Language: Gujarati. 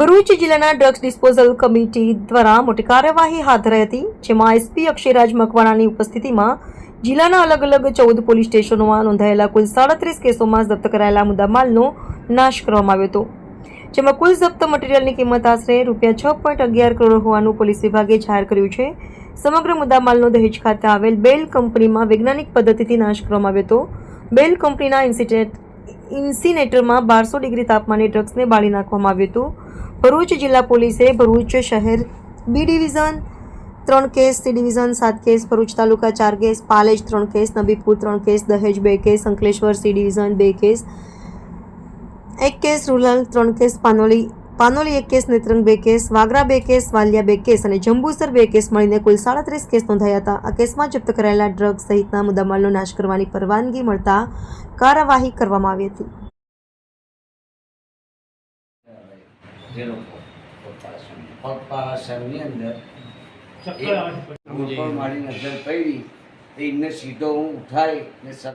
ભરૂચ જિલ્લાના ડ્રગ્સ ડિસ્પોઝલ કમિટી દ્વારા મોટી કાર્યવાહી હાથ ધરાઈ હતી, જેમાં એસપી અક્ષયરાજ મકવાણાની ઉપસ્થિતિમાં જિલ્લાના અલગ અલગ ચૌદ પોલીસ સ્ટેશનોમાં નોંધાયેલા કુલ સાડત્રીસ કેસોમાં જપ્ત કરાયેલા મુદ્દામાલનો નાશ કરવામાં આવ્યો હતો, જેમાં કુલ જપ્ત મટીરીયલની કિંમત આશરે રૂપિયા છ પોઈન્ટ અગિયાર કરોડ હોવાનું પોલીસ વિભાગે જાહેર કર્યું છે. સમગ્ર મુદ્દામાલનો દહેજ ખાતે આવેલ બેલ કંપનીમાં વૈજ્ઞાનિક પદ્ધતિથી નાશ કરવામાં આવ્યો હતો. બેલ કંપનીના ઇન્સિડેન્ટ ઇન્સિનેટરમાં બારસો ડિગ્રી તાપમાને ડ્રગ્સને બાળી નાખવામાં આવ્યું હતું. ભરૂચ જિલ્લા પોલીસે ભરૂચ શહેર બી ડિવિઝન ત્રણ કેસ, સી ડિવિઝન સાત કેસ, ભરૂચ તાલુકા ચાર કેસ, પાલેજ ત્રણ કેસ, નબીપુર ત્રણ કેસ, દહેજ બે કેસ, અંકલેશ્વર સી ડિવિઝન બે કેસ, એક કેસ, રૂરલ ત્રણ કેસ, પાનોલી પાનોલી એક કેસ નેત્રંગ બે કેસ વાગરા બે કેસ વાલિયા બે કેસ અને જંબુસર બે કેસ મળીને કુલ સાડત્રીસ કેસ નોંધાયા હતા. આ કેસમાં જપ્ત કરાયેલા ડ્રગ્સ સહિતના મુદ્દામાલનો નાશ કરવાની પરવાનગી મળતા કાર્યવાહી કરવામાં આવી હતી. અંદર મારી નજર પડી. તો એમને સીધો હું ઉઠાય ને સત